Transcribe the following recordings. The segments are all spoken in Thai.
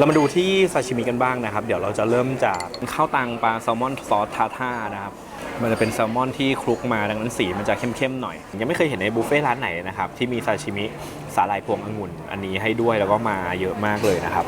เรามาดูที่ซาชิมิกันบ้างนะครับ เดี๋ยวเราจะเริ่มจากข้าวตังปลาแซลมอนซอสทาท่านะครับมันจะเป็นแซลมอนที่คลุกมาดังนั้นสีมันจะเข้มๆหน่อย ยังไม่เคยเห็นในบุฟเฟ่ร้านไหนนะครับที่มีซาชิมิสาหร่ายพวงองุ่นอันนี้ให้ด้วยแล้วก็มาเยอะมากเลยนะครับ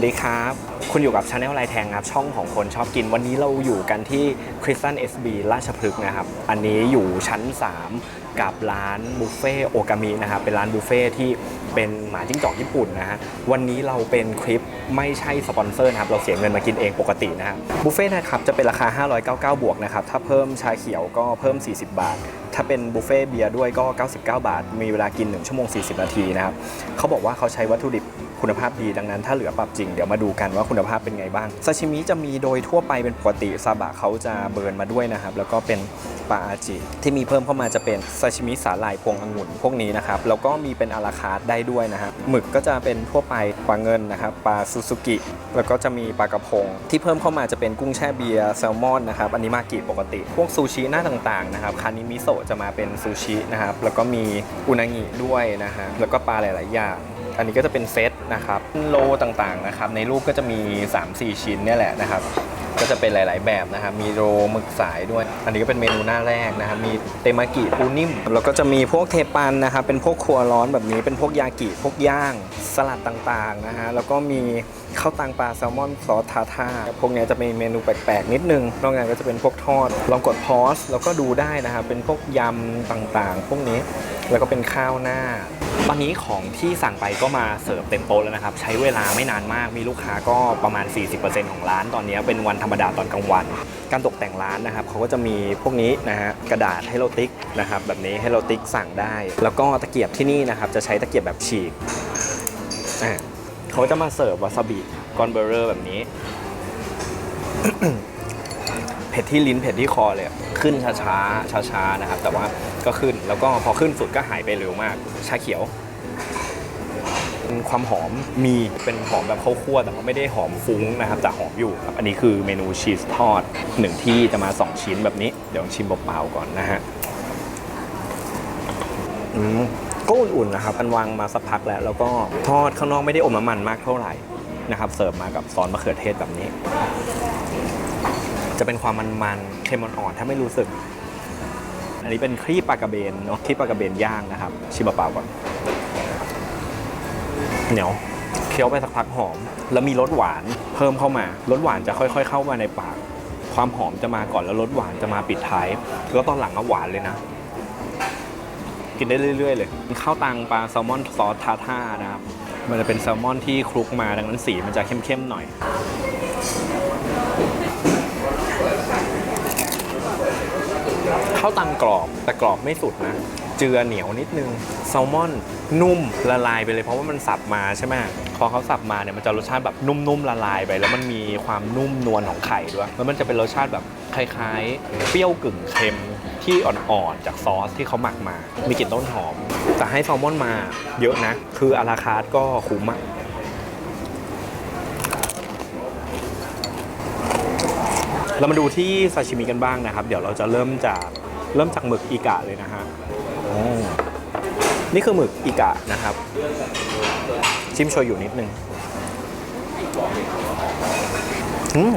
วัสดีครับ คุณอยู่กับชาแนลไลแทงครับ ช่องของคนชอบกิน วันนี้เราอยู่กันที่คริสตัน SB ราชพฤกษ์นะครับ อันนี้อยู่ชั้น 3 กับร้านบุฟเฟ่โอกามินะครับ เป็นร้านบุฟเฟ่ที่เป็นหมาจิ้งจอกญี่ปุ่นนะฮะ วันนี้เราเป็นคลิปไม่ใช่สปอนเซอร์นะครับ เราเสียเงินมากินเองปกตินะครับบุฟเฟ่นะครับจะเป็นราคา 599 บวกนะครับ ถ้าเพิ่มชาเขียวก็เพิ่ม 40 บาท ถ้าเป็นบุฟเฟ่เบียร์ด้วยก็ 99 บาท มีเวลากิน 1 ชั่วโมง 40 นาทีนะครับ เขาบอกว่าเขาใช้วัตถุดิบ คุณภาพดีดังนั้นถ้าเหลือปรับจริง เดี๋ยวมาดูกันว่าคุณภาพเป็นไงบ้างซาชิมิจะมีโดยทั่วไปเป็นปกติซาบะเขาจะเบิร์นมาด้วยนะครับ แล้วก็เป็นปลาอาจิ ที่มีเพิ่มเข้ามาจะเป็นซาชิมิสาหร่ายพวงองุ่นพวกนี้นะครับแล้วก็มีเป็นอาราคาร์ได้ด้วยนะครับหมึกก็จะเป็นทั่วไปปลาเงินนะครับปลาซูซูกิแล้วก็จะมีปลากระพง ที่เพิ่มเข้ามาจะเป็นกุ้งแช่เบียร์แซลมอนนะครับอันนี้มากิปกติ พวกซูชิหน้าต่างๆนะครับคานิมิโซะจะมาเป็นซูชินะครับแล้วก็มีอุนางิด้วยนะฮะแล้วก็ปลาหลาย ๆ อย่าง อันนี้ก็จะเป็นเซตนะครับโลต่างๆนะครับในรูปก็จะมี 3-4 ชิ้นเนี่ยแหละนะครับ ก็จะเป็นหลาย ๆ แบบนะครับ มีโรหมึกสายด้วย อันนี้ก็เป็นเมนูหน้าแรกนะครับ มีเตมากิปูนิ่ม แล้วก็จะมีพวกเทปันนะครับ เป็นพวกครัวร้อนแบบนี้ เป็นพวกยากิ พวกย่าง สลัดต่าง ๆ นะฮะ แล้วก็มีข้าวตังปลาแซลมอนซอสทาทาพวกนี้จะมีเมนูแปลก ๆ นิดนึง นอกจากนั้นก็จะเป็นพวกทอด ลองกดพอสแล้วก็ดูได้นะครับ เป็นพวกยำต่าง ๆ พวกนี้ แล้วก็เป็นข้าวหน้าตอนนี้ของที่สั่งไปก็มาเสิร์ฟเต็มโต๊ะแล้วนะครับ ใช้เวลาไม่นานมาก มีลูกค้าก็ประมาณ 40%ของร้านตอนนี้เป็นวันธรมดาตอนกลางวัน การตกแต่งร้านนะครับเขาก็จะมีพวกนี้นะฮะกระดาษให้เราติ๊กนะครับแบบนี้ให้เราติ๊กสั่งได้ แล้วก็ตะเกียบที่นี่นะครับจะใช้ตะเกียบแบบฉีกอะเขาจะมาเสิร์ฟวาซาบิกอนเบอร์เรอร์แบบนี้ เผ็ดที่ลิ้นเผ็ดที่คอเลย ขึ้นช้าๆช้าๆนะครับ แต่ว่าก็ขึ้นแล้วก็พอขึ้นสุดก็หายไปเร็วมาก ชาเขียว ความหอมมีเป็นหอมแบบข้าวคั่วแต่ว่าไม่ได้หอมฟุ้งนะครับแต่หอมอยู่ครับอันนี้คือเมนูชีสทอดหนึ่งที่จะมา 2 ชิ้นแบบนี้เดี๋ยวชิมเปล่าๆก่อนนะฮะอืมก็อุ่นๆนะครับอันวางมาสักพักแล้ว แล้วก็ทอดข้างนอกไม่ได้อมน้ำมันมากเท่าไหร่นะครับเสิร์ฟมากับซอสมะเขือเทศแบบนี้ จะเป็นความมันๆเค็มอ่อนๆถ้าไม่รู้สึก อันนี้เป็นครีบปลากระเบนเนาะครีบปลากระเบนย่างนะครับ ชิมเปล่าๆก่อน เหนียวเคี้ยวไปสักพักหอม แล้วมีรสหวานเพิ่มเข้ามารสหวานจะค่อย ๆ เข้ามาในปาก ความหอมจะมาก่อนแล้วรสหวานจะมาปิดท้ายแล้วตอนหลังก็หวานเลยนะ กินได้เรื่อย ๆ เลยข้าวตังปลาแซลมอนซอสทาท่านะครับมันจะเป็นแซลมอนที่คลุกมาดังนั้นสีมันจะเข้มๆหน่อยข้าวตังกรอบแต่กรอบไม่สุดนะ เจือเหนียวนิดนึงแซลมอนนุ่มละลายไปเลยเพราะว่ามันสับมาใช่ไหมพอเขาสับมาเนี่ยมันจะรสชาติแบบนุ่มๆละลายไป แล้วมันมีความนุ่มนวลของไข่ด้วยแล้วมันจะเป็นรสชาติแบบคล้ายๆ เปรี้ยวกึ่งเค็มที่อ่อนๆจากซอสที่เขาหมักมา มีกลิ่นต้นหอม แต่ให้แซลมอนมาเยอะนะ คืออาราคาร์ก็คุ้มอะเรามาดูที่ซาชิมิกันบ้างนะครับ เดี๋ยวเราจะเริ่มจากเริ่มจากหมึกอีกะเลยนะฮะ นี่คือหมึกอีกะนะครับ ชิมโชยุนิดนึงอืม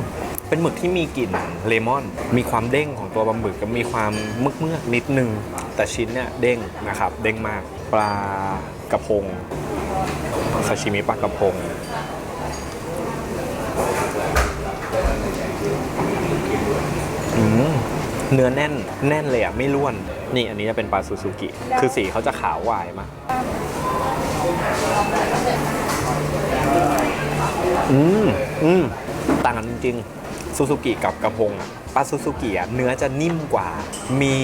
เป็นหมึกที่มีกลิ่นเลมอน มีความเด้งของตัวปลาหมึกกับมีความมึกเมือกนิดนึง แต่ชิ้นเนี่ยเด้งนะครับ เด้งมาก ปลากระพงซาชิมิปลากระพงอืมเนื้อแน่นแน่นเลยอะ ไม่ร่วน นี่อันนี้จะเป็นปลาซูซูกิ คือสีเขาจะขาววายมาก อืมอืมต่างกันจริงๆซูซูกิกับกระพงอะปลาซูซูกิอะเนื้อจะนิ่มกว่า มี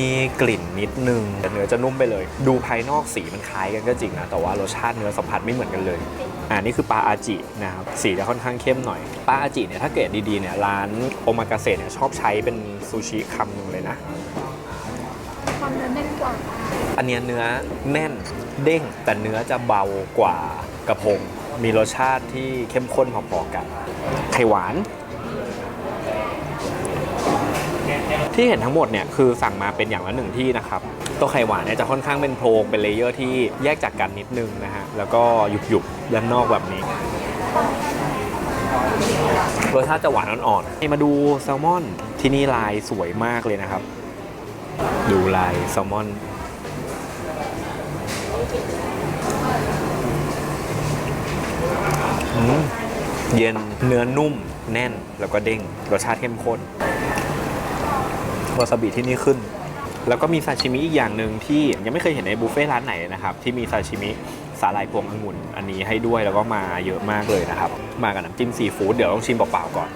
กลิ่นนิดนึง แต่เนื้อจะนุ่มไปเลย ดูภายนอกสีมันคล้ายกันก็จริงนะ แต่ว่ารสชาติเนื้อสัมผัสไม่เหมือนกันเลย อ่านี่คือปลาอาจินะครับ สีจะค่อนข้างเข้มหน่อย ปลาอาจิเนี่ยถ้าเกรดดีๆเนี่ยร้านโอมากาเสะเนี่ยชอบใช้เป็นซูชิคำหนึงเลยนะความเนื้่าอันเนี้ยเนื้อแน่นเด้งแต่เนื้อจะเบากว่ากระพง มีรสชาติที่เข้มข้นพอๆกัน ไข่หวาน ที่เห็นทั้งหมดเนี่ยคือสั่งมาเป็นอย่างละหนึ่งที่นะครับ ตัวไข่หวานเนี่ยจะค่อนข้างเป็นโพรงเป็นเลเยอร์ที่แยกจากกันนิดนึงนะฮะ แล้วก็หยุบๆด้านนอกแบบนี้รสชาติจะหวานอ่อนๆมาดูแซลมอนที่นี่ลายสวยมากเลยนะครับ ดูลายแซลมอน เย็นเนื้อนุ่มแน่นแล้วก็เด้ง รสชาติเข้มข้นวาซาบิที่นี่ขึ้น แล้วก็มีซาชิมิอีกอย่างหนึ่งที่ยังไม่เคยเห็นในบุฟเฟ่ต์ร้านไหนนะครับ ที่มีซาชิมิสาหร่ายพวงองุ่น อันนี้ให้ด้วยแล้วก็มาเยอะมากเลยนะครับ มากับน้ำจิ้มซีฟู้ดเดี๋ยวต้องชิมเปล่าๆก่อน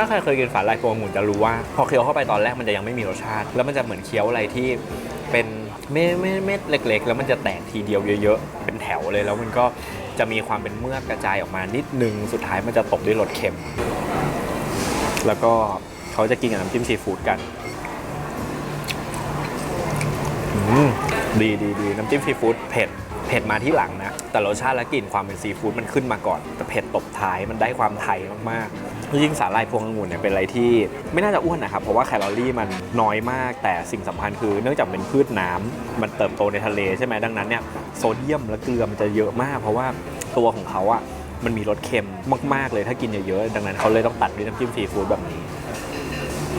ถ้าใครเคยกินสาหร่ายพวงองุ่นจะรู้ว่า พอเคี้ยวเข้าไปตอนแรกมันจะยังไม่มีรสชาติ แล้วมันจะเหมือนเคี้ยวอะไรที่เป็นเม็ดเม็ดเม็ดเล็ก ๆ แล้วมันจะแตกทีเดียวเยอะๆ เป็นแถวเลยแล้วมันก็จะมีความเป็นเมือกกระจายออกมานิดนึง สุดท้ายมันจะตบด้วยรสเค็ม แล้วก็เขาจะกินกับน้ำจิ้มซีฟู้ดกันดีดีดีน้ำจิ้มซีฟู้ดเผ็ดเผ็ดมาที่หลังนะ แต่รสชาติและกลิ่นความเป็นซีฟู้ดมันขึ้นมาก่อน แต่เผ็ดตบท้ายมันได้ความไทยมากๆ ยิ่งสาหร่ายพวงองุ่นเนี่ยเป็นอะไรที่ไม่น่าจะอ้วนนะครับ เพราะว่าแคลอรี่มันน้อยมาก แต่สิ่งสำคัญคือเนื่องจากเป็นพืชน้ำมันเติบโตในทะเลใช่ไหมดังนั้นเนี่ยโซเดียมและเกลือมันจะเยอะมาก เพราะว่าตัวของเขาอะมันมีรสเค็มมาก ๆ เลยถ้ากินเยอะๆ ดังนั้นเขาเลยต้องตัดด้วยน้ำจิ้มซีฟู้ดแบบนี้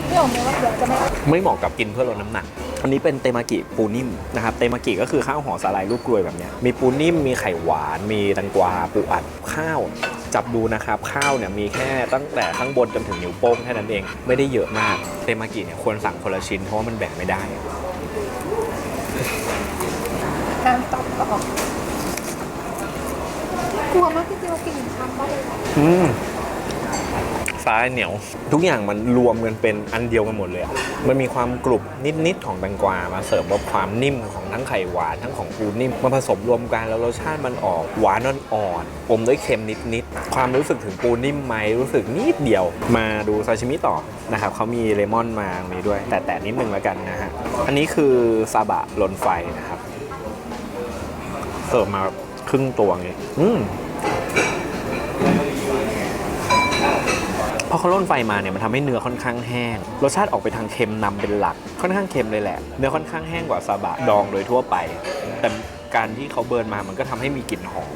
พี่ออกไมว่าเดี๋ยวจะไม่ไม่เหมาะกับกินเพื่อลดน้ำหนัก อันนี้เป็นเตมากิปูนิ่มนะครับ เตมากิก็คือข้าวห่อสาหร่ายรูปกลวยแบบนี้ มีปูนิ่ม มีไข่หวาน มีแตังกวาปูอัดข้าว จับดูนะครับ ข้าวเนี่ยมีแค่ตั้งแต่ข้างบนจนถึงนิ้วโป้งแค่นั้นเอง ไม่ได้เยอะมากเตมากิเนี่ยควรสั่งคนละชิ้นเพราะว่ามันแบ่งไม่ได้การตอบต่อกกลัวมากที่จะมากินอีกคำว่าเลยอืม ซ้ายเหนียว ทุกอย่างมันรวมกันเป็นอันเดียวกันหมดเลยมันมีความกรุบนิดๆของแตงกวามาเสริมกับความนิ่มของทั้งไข่หวานทั้งของปูนิ่มมาผสมรวมกันแล้วรสชาติมันออกหวานอ่อนๆอมด้วยเค็มนิดๆความรู้สึกถึงปูนิ่มไหมรู้สึกนิดเดียว มาดูซาชิมิต่อนะครับเขามีเลมอนมาตรงนี้ด้วย แต่แต่นิดนึงแล้วกันนะฮะอันนี้คือซาบะลนไฟนะครับเสิร์ฟมาครึ่งตัวไงอืม พอเขาล่นไฟมาเนี่ยมันทำให้เนื้อค่อนข้างแห้ง รสชาติออกไปทางเค็มนำเป็นหลัก ค่อนข้างเค็มเลยแหละ เนื้อค่อนข้างแห้งกว่าซาบะดองโดยทั่วไป แต่การที่เขาเบิร์นมามันก็ทำให้มีกลิ่นหอม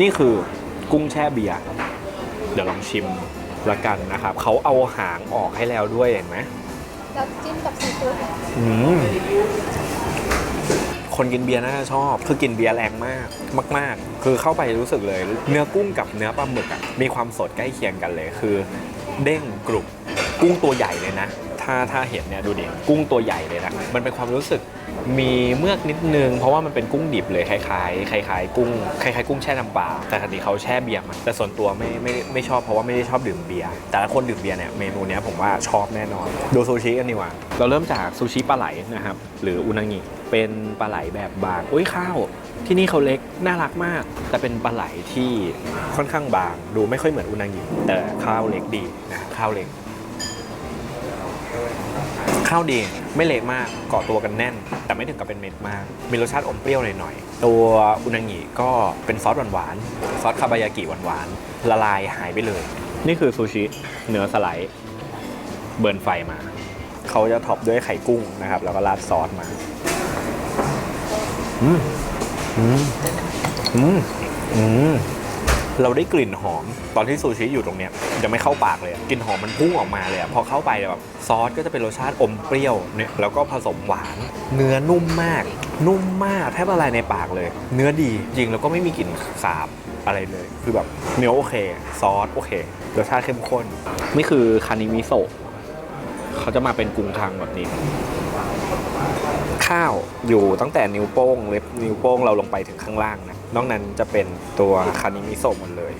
นี่คือกุ้งแช่เบียร์ เดี๋ยวลองชิมละกันนะครับ เขาเอาหางออกให้แล้วด้วยเห็นไหมแล้วจิ้มกับซีฟู้ดเหรออืม คนกินเบียร์น่าจะชอบ คือกินเบียร์แรงมากมาก ๆ คือเข้าไปรู้สึกเลย เนื้อกุ้งกับเนื้อปลาหมึกอะมีความสดใกล้เคียงกันเลย คือ เด้งกรุบกุ้งตัวใหญ่เลยนะ ถ้าถ้าเห็นเนี่ยดูดิกุ้งตัวใหญ่เลยนะมันเป็นความรู้สึกมีเมือกนิดนึง เพราะว่ามันเป็นกุ้งดิบเลยคล้ายๆคล้ายๆกุ้งคล้ายๆกุ้งแช่น้ำปลาแต่ทันทีเขาแช่เบียร์มาแต่ส่วนตัวไม่ไม่ไม่ชอบเพราะว่าไม่ได้ชอบดื่มเบียร์แต่ถ้าคนดื่มเบียร์เนี่ยเมนูเนี้ยผมว่าชอบแน่นอน ดูซูชิกันดีกว่าเราเริ่มจากซูชิปลาไหลนะครับหรืออุนางิ เป็นปลาไหลแบบบางอุ้ยข้าว ที่นี่เขาเล็กน่ารักมาก แต่เป็นปลาไหลที่ค่อนข้างบาง ดูไม่ค่อยเหมือนอุนางิแต่ข้าวเล็กดีนะข้าวเล็ก ข้าวดีไม่เละมากเกาะตัวกันแน่น แต่ไม่ถึงกับเป็นเม็ดมาก มีรสชาติอมเปรี้ยวหน่อยๆตัวอุนางิก็เป็นซอสหวานๆซอสคาบายากิหวานๆละลายหายไปเลย นี่คือซูชิเนื้อสไลด์เบิร์นไฟมาเขาจะท็อปด้วยไข่กุ้งนะครับ แล้วก็ราดซอสมา อืมอืมอืมอืมเราได้กลิ่นหอมตอนที่ซูชิอยู่ตรงเนี้ยยังไม่เข้าปากเลยกลิ่นหอมมันพุ่งออกมาเลยพอเข้าไปแบบซอสก็จะเป็นรสชาติอมเปรี้ยวเนี่ยแล้วก็ผสมหวาน เนื้อนุ่มมาก นุ่มมากแทบละลายในปากเลย เนื้อดีจริงแล้วก็ไม่มีกลิ่นสาบอะไรเลย คือแบบเนื้อโอเค ซอสโอเครสชาติเข้มข้นนี่คือคานิมิโซะเขาจะมาเป็นกรุงคังแบบนี้ ข้าวอยู่ตั้งแต่นิ้วโป้งเล็บนิ้วโป้งเราลงไปถึงข้างล่างนะนอกนั้นจะเป็นตัวคานิมิโซะหมดเลย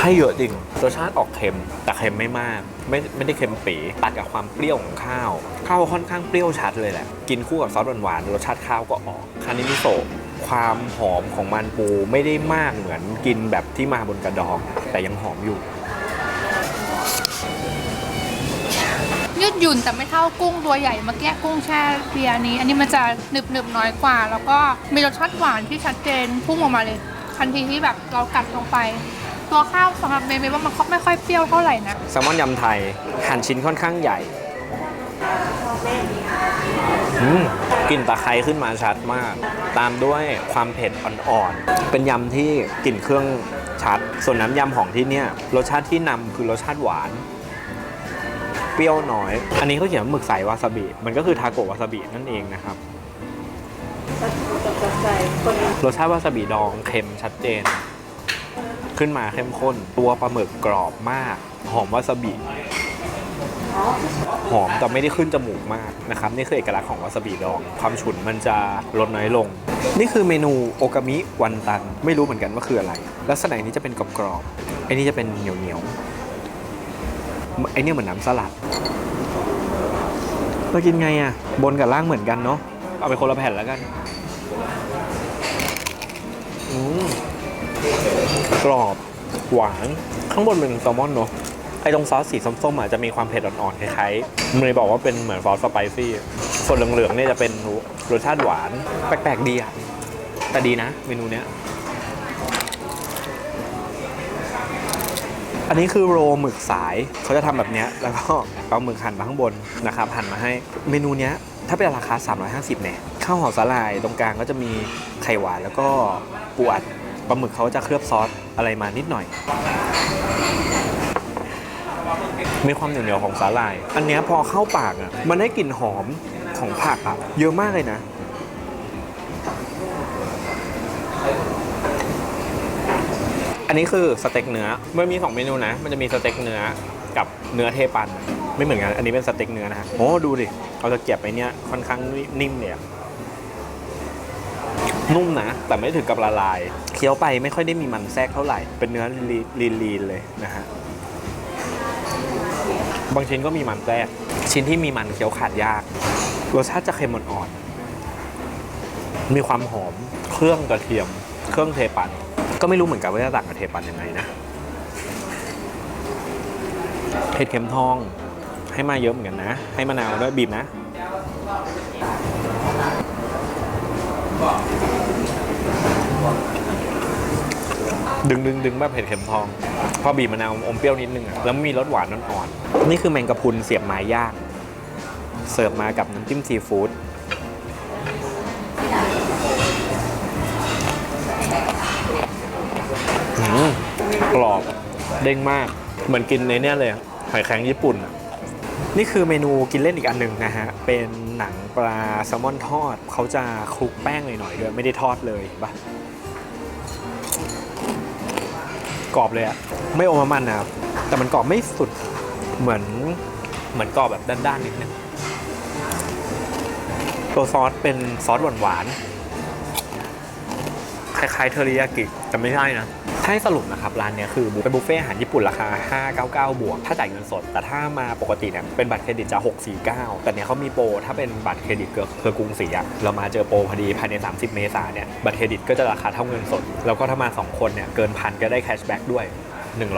ให้เยอะจริงรสชาติออกเค็ม แต่เค็มไม่มาก ไม่ไม่ได้เค็มปีตัดกับความเปรี้ยวของข้าว ข้าวค่อนข้างเปรี้ยวชัดเลยแหละ กินคู่กับซอสหวานๆรสชาติข้าวก็ออก คานิมิโซะความหอมของมันปูไม่ได้มากเหมือนกินแบบที่มาบนกระดอง แต่ยังหอมอยู่ หยุ่นแต่ไม่เท่ากุ้งตัวใหญ่เมื่อกี้กุ้งแช่เบียร์นี้ อันนี้มันจะหนึบหนึบน้อยกว่า แล้วก็มีรสชาติหวานที่ชัดเจนพุ่งออกมาเลย ทันทีที่แบบเรากัดลงไป ตัวข้าวสำหรับเมย์เมย์ว่ามันไม่ค่อยเปรี้ยวเท่าไหร่นะแซลมอนยำไทยหั่นชิ้นค่อนข้างใหญ่อืมกลิ่นตะไคร้ขึ้นมาชัดมาก ตามด้วยความเผ็ดอ่อนๆ เป็นยำที่กลิ่นเครื่องชัด ส่วนน้ำยำของที่เนี่ยรสชาติที่นำคือรสชาติหวาน เปรี้ยวน้อย อันนี้เขาเขียนว่าหมึกใสวาซาบิ มันก็คือทาโกะวาซาบินั่นเองนะครับรสชาติวาซาบิดองเค็มชัดเจน ขึ้นมาเข้มข้น ตัวปลาหมึกกรอบมาก หอมวาซาบิ หอมแต่ไม่ได้ขึ้นจมูกมากนะครับ นี่คือเอกลักษณ์ของวาซาบิดอง ความฉุนมันจะลดน้อยลง นี่คือเมนูโอกามิวันตัน ไม่รู้เหมือนกันว่าคืออะไร ลักษณะนี้จะเป็นกรอบๆไอ้นี่จะเป็นเหนียวเหนียวๆ ไอเนี่ยเหมือนน้ำสลัดเรากินไงอะบนกับล่างเหมือนกันเนาะเอาไปคนละแผ่นแล้วกันกรอบหวานข้างบนเป็นแซลมอนเนอะไอ้ตรงซอสสีส้มๆอะจะมีความเผ็ดอ่อนๆคล้ายๆมันเลยบอกว่าเป็นเหมือนซอสสไปซี่ส่วนเหลืองๆเนี่ยจะเป็นรสชาติหวาน แปลกๆดีอะแต่ดีนะเมนูเนี้ย อันนี้คือโรหมึกสายเขาจะทำแบบเนี้ยแล้วก็เอาหมึกหั่นมาข้างบนนะครับหั่นมาให้เมนูเนี้ยถ้าเป็นราคา 350เนี่ยข้าวห่อสาหร่ายตรงกลางก็จะมีไข่หวานแล้วก็ปูอัดปลาหมึกเขาจะเคลือบซอสอะไรมานิดหน่อย มีความเหนียวๆของสาหร่าย อันนี้พอเข้าปากอะมันได้กลิ่นหอมของผักอะเยอะมากเลยนะ นนี้คือสเต็กเนื้อมันมีสองเมนูนะ มันจะมีสเต็กเนื้อกับเนื้อเทปัน ไม่เหมือนกัน อันนี้เป็นสเต็กเนื้อนะฮะ โอ้ดูดิเอาตะเกียบไปเนี้ยค่อนข้างนิ่มเลยอะนุ่มนะ แต่ไม่ถึงกับละลาย เคี้ยวไปไม่ค่อยได้มีมันแทรกเท่าไหร่ เป็นเนื้อลีนๆเลยนะฮะ บางชิ้นก็มีมันแทรก ชิ้นที่มีมันเคี้ยวขาดยาก รสชาติจะเค็มอ่อนๆมีความหอม เครื่องกระเทียม เครื่องเทปัน ก็ไม่รู้เหมือนกันว่าจะต่างกับเทปันยังไงนะเห็ดเข็มทองให้มาเยอะเหมือนกันนะ ให้มะนาวด้วยบีบนะ ดึงดึงดึงแบบเห็ดเข็มทอง พอบีบมะนาวอมเปรี้ยวนิดนึงอะแล้วมีรสหวานอ่อนๆนี่คือแมงกะพรุนเสียบไม้ย่างเสิร์ฟมากับน้ำจิ้มซีฟู้ด เด้งมาก เหมือนกินในเนี้ยเลยหอยแครงญี่ปุ่นอะนี่คือเมนูกินเล่นอีกอันหนึ่งนะฮะ เป็นหนังปลาแซลมอนทอด เขาจะคลุกแป้งหน่อยๆด้วย ไม่ได้ทอดเลยปะกรอบเลยอะไม่อมมันนะครับแต่มันกรอบไม่สุดเหมือนเหมือนกรอบแบบด้านๆนิดนึงตัวซอสเป็นซอสหวานๆคล้ายๆเทอริยากิแต่ไม่ใช่นะ ถ้าให้สรุปนะครับร้านเนี้ยคือเป็นบุฟเฟ่ต์อาหารญี่ปุ่นราคา 599 บวก ถ้าจ่ายเงินสด แต่ถ้ามาปกติเนี่ยเป็นบัตรเครดิตจะ 649 แต่เนี้ยเขามีโปรถ้าเป็นบัตรเครดิตเครือเครือกรุงศรีอะเรามาเจอโปรพอดีภายใน 30 เมษาเนี่ยบัตรเครดิตก็จะราคาเท่าเงินสด แล้วก็ถ้ามา 2 คนเนี่ยเกินพันก็ได้แคชแบ็กด้วย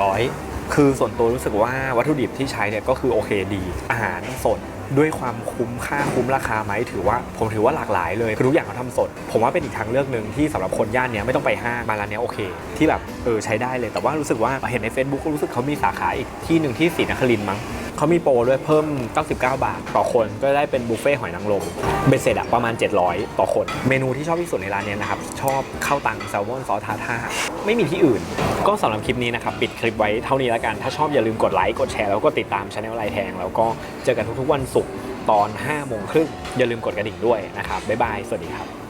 100 คือส่วนตัวรู้สึกว่าวัตถุดิบที่ใช้เนี่ยก็คือโอเคดี อาหารสด ด้วยความคุ้มค่าคุ้มราคาไหมถือว่า ผมถือว่าหลากหลายเลยคือทุกอย่างเขาทำสด ผมว่าเป็นอีกทางเลือกหนึ่งที่สำหรับคนย่านเนี้ยไม่ต้องไปห้างมาร้านเนี้ยโอเค ที่แบบเออใช้ได้เลยแต่ว่ารู้สึกว่าเห็นใน Facebook ก็รู้สึกเขามีสาขาอีกที่หนึ่งที่ศรีนครินทร์มั้ง เขามีโปรด้วยเพิ่ม 99 บาท ต่อคนก็ได้เป็นบุฟเฟ่หอยนางรมเบสเสร็จอะประมาณ 700 ต่อคน เมนูที่ชอบที่สุดในร้านเนี้ยนะครับ ชอบข้าวตังแซลมอนซอสทาท่าไม่มีที่อื่น ก็สำหรับคลิปนี้นะครับ ปิดคลิปไว้เท่านี้แล้วกัน ถ้าชอบอย่าลืมกดไลค์กดแชร์แล้วก็ติดตามช anel ไลน์แทงแล้วก็เจอกันทุกๆวันศุกร์ตอน5โมงครึ่งอย่าลืมกดกระดิ่งด้วยนะครับบ๊ายบายสวัสดีครับ